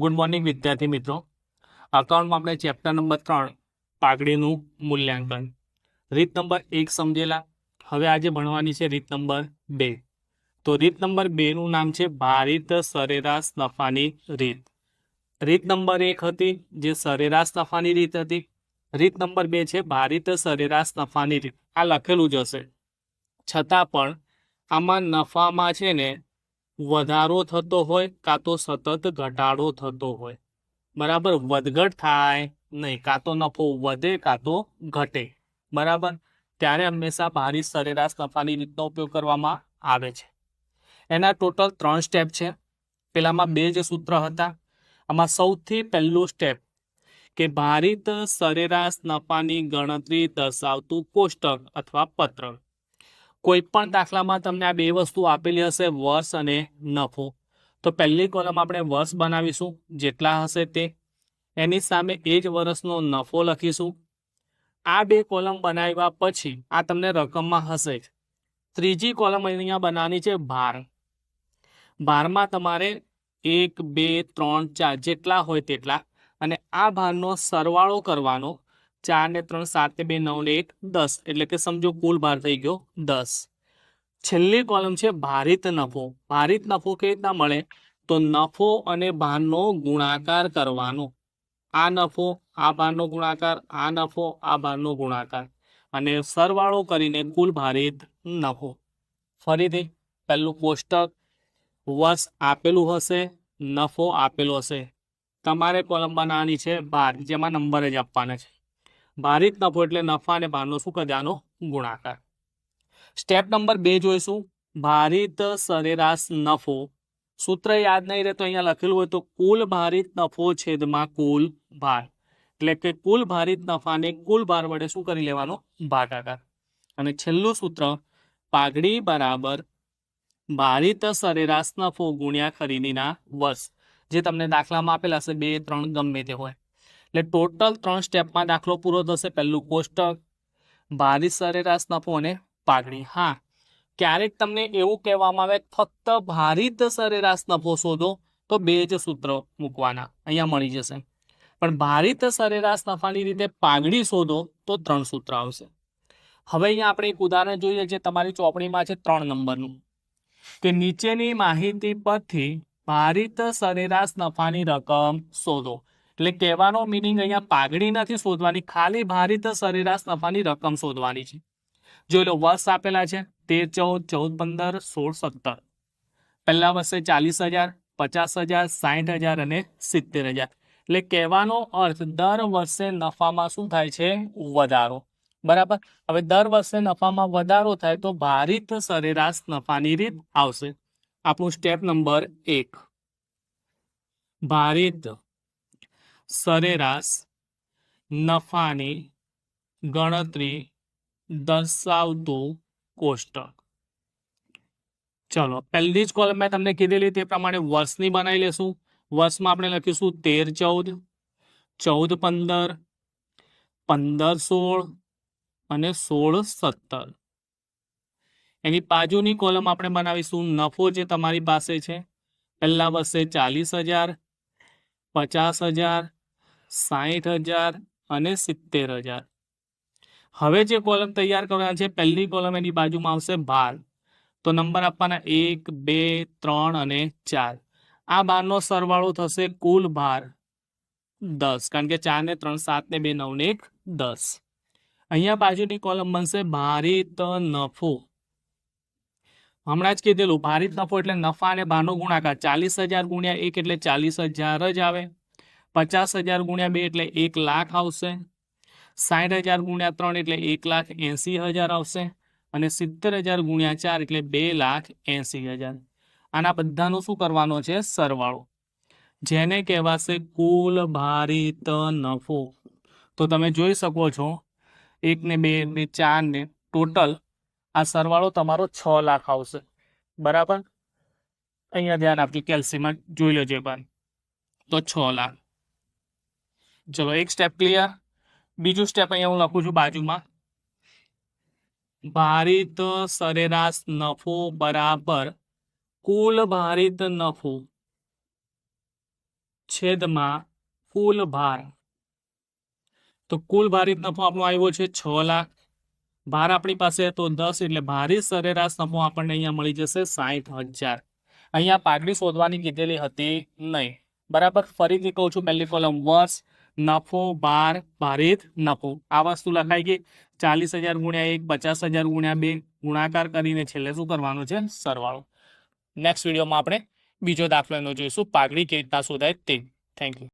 Good morning વિદ્યાર્થી મિત્રો. અકાઉન્ટમાં આપણે ચેપ્ટર નંબર ત્રણ, પાઘડીનું મૂલ્યાંકન. રીત નંબર એક સમજેલા. હવે આજે ભણવાની છે રીત નંબર બે. તો રીત નંબર બેનું નામ છે ભારિત સરેરાશ નફાની રીત. રીત નંબર એક હતી જે સરેરાશ નફાની રીત હતી. રીત નંબર બે છે ભારિત સરેરાશ નફાની રીત. આ લખેલું જ હશે. છતાં પણ આમાં નફામાં છે ને વધારો થતો હોય કાં તો સતત ઘટાડો થતો હોય. બરાબર? વધઘટ થાય નહીં, કાં તો નફો વધે, કાં તો ઘટે. બરાબર? ત્યારે હંમેશા ભારી સરેરાશ નફાની રીતનો ઉપયોગ કરવામાં આવે છે. એના ટોટલ ત્રણ સ્ટેપ છે. પેલામાં બે જ સૂત્ર હતા. આમાં સૌથી પહેલું સ્ટેપ કે ભારિત સરેરાશ નફાની ગણતરી દર્શાવતું કોષ્ટક અથવા પત્રક કોઈ પણ દાખલામાં તમને આ બે વસ્તુ આપેલી હશે, વર્ષ અને નફો. તો પહેલી કોલમ આપણે વર્ષ બનાવીશું. જેટલા હશે તે. એની સામે એ જ વર્ષનો નફો લખીશું. આ બે કોલમ બનાવ્યા પછી આ તમને રકમમાં હશે જ. ત્રીજી કોલમ અહીંયા બનાવવાની છે ભાર. ભારમાં તમારે એક, બે, ત્રણ, ચાર જેટલા હોય તેટલા. અને આ ભારનો સરવાળો કરવાનો ચાર ને ત્રણ, સાત ને બે, નવ ને એક, દસ. એટલે કે સમજો કુલ ભાર થઈ ગયો દસ. છેલ્લી કોલમ છે ભારિત નફો. ભારિત નફો કેવી રીતના મળે? તો નફો અને ભારનો ગુણાકાર કરવાનો. આ નફો, આ ભારનો ગુણાકાર, આ નફો, આ ભારનો ગુણાકાર. અને સરવાળો કરીને કુલ ભારિત નફો. ફરીથી, પહેલું કોષ્ટક વર્ષ આપેલું હશે, નફો આપેલો હશે. તમારે કોલમ બનાવવાની છે ભાર જેમાં નંબર જ આપવાના છે. ભારિત નફો એટલે નફા અને ભારનો શું કરવાનો ગુણાકાર. સ્ટેપ નંબર બે જોઈશું. ભારિત સરેરાશ નફો. સૂત્ર યાદ નહીં રહે તો અહીંયા લખેલું હોય તો કુલ ભારિત નફો છેદમાં કુલ ભાર. એટલે કે કુલ ભારિત નફાને કુલ ભાર વડે શું કરી લેવાનો? ભાગાકાર. અને છેલ્લું સૂત્ર, પાઘડી બરાબર ભારિત સરેરાશ નફો ગુણ્યા ખરીદીના વર્ષ. જે તમને દાખલામાં આપેલા હશે, બે, ત્રણ, ગમે તે હોય. એટલે ટોટલ ત્રણ સ્ટેપમાં દાખલો પૂરો થશે. પહેલું કોષ્ટક ભારિત સરેરાશ નફો અને પાઘડી. હા, ક્યારેક તમને એવું કહેવામાં આવે, ફક્ત ભારિત સરેરાશ નફો શોધો, તો બે જ સૂત્ર મૂકવાના. અહીંયા મળી જશે. પણ ભારિત સરેરાશ નફાની રીતે પાઘડી શોધો, તો ત્રણ સૂત્ર આવશે. હવે અહીંયા આપણે એક ઉદાહરણ જોઈએ જે તમારી ચોપડીમાં છે, ત્રણ નંબરનું. કે નીચેની માહિતી પરથી ભારિત સરેરાશ નફાની રકમ શોધો. એટલે કહેવાનો મિનિંગ અહીંયા પાઘડી નથી શોધવાની, ખાલી ભારિત સરેરાશ નફાની રકમ શોધવાની છે. જોઈ લો, વર્ષ આપેલા છે, તેર, ચૌદ ચૌદ, પંદર, સોળ, સત્તર. પહેલા વર્ષે ચાલીસ હજાર, પચાસ હજાર સાઠ હજાર અને સિત્તેર હજાર. એટલે કહેવાનો અર્થ, દર વર્ષે નફામાં શું થાય છે? વધારો. બરાબર? હવે દર વર્ષે નફામાં વધારો થાય તો ભારિત સરેરાશ નફાની રીત આવશે. આપણું સ્ટેપ નંબર એક. ભારિત સરેરાશ, નફાની ગણતરી દર્શાવતું કોષ્ટક. ચલો, પહેલી જ કોલમ મેં તમને કીધેલી તે પ્રમાણે વર્ષની બનાવી લેશું. વર્ષમાં આપણે લખીશું તેર ચૌદ ચૌદ પંદર પંદર સોળ અને સોળ સત્તર. એની બાજુની કોલમ આપણે બનાવીશું નફો જે તમારી પાસે છે. પહેલા વર્ષે ચાલીસ હજાર, પચાસ હજાર સાહીઠ હજાર અને સિત્તેર હજાર. હવે જે કોલમ તૈયાર કરવાના છે, પહેલી કોલમ એની બાજુમાં આવશે ભાર તો નંબર આપવાના એક, બે, ત્રણ અને ચાર. આ બારનો સરવાળો થશે કુલ ભાર દસ. કારણ કે ચાર ને ત્રણ સાત ને બે નવ ને એક, દસ. અહીંયા બાજુની કોલમ બનશે ભારિત નફો. હમણાં જ કીધેલું, ભારિત નફો એટલે નફા અને ભારનો ગુણાકાર. ચાલીસ હજાર ગુણ્યા એક એટલે ચાલીસ હજાર જ આવે. પચાસ હજાર ગુણ્યા બે એટલે એક લાખ આવશે. સાઠ હજાર ગુણ્યા ત્રણ એટલે એક લાખ એંસી હજાર આવશે અને સિત્તેર હજાર ગુણ્યા ચાર એટલે બે લાખ એંસી હજાર. આના બધાનો શું કરવાનો છે? સરવાળો. જેને કહેવાશે કુલ ભારિત નફો. તો તમે જોઈ શકો છો એક ને બે ને ચાર ને ટોટલ આ સરવાળો તમારો છ લાખ આવશે. બરાબર? અહીંયા ધ્યાન આપજો, કેલ્સીમાં જોઈ લેજો એક તો છ લાખ. ચલો, એક સ્ટેપ ક્લિયર બીજું સ્ટેપ અહીંયા હું લખું છું બાજુમાં. ભારિત સરેરાશ નફો બરાબર કુલ ભારિત નફો છેદમાં કુલ ભાર. તો કુલ ભારિત નફો આપણો આવ્યો છે છ લાખ. ભાર આપણી પાસે તો દસ, એટલે ભારિત સરેરાશ નફો આપણને અહીંયા મળી જશે સાહીઠ હજાર. અહીંયા પાઘડી શોધવાની કીધેલી હતી નહીં. બરાબર, ફરીથી કહું છું, પહેલી કોલમ વર્ષ નફો બાર ભારિત નફો આ વસ્તુ લખાઈ ગઈ ચાલીસ હજાર ગુણ્યા એક પચાસ હજાર ગુણ્યા બે ગુણાકાર કરીને છેલ્લે શું કરવાનું છે સરવાળો નેક્સ્ટ વિડીયોમાં આપણે બીજો દાખલો એનો જોઈશું પાઘડી કેવી રીતના શોધાય તે થેન્ક યુ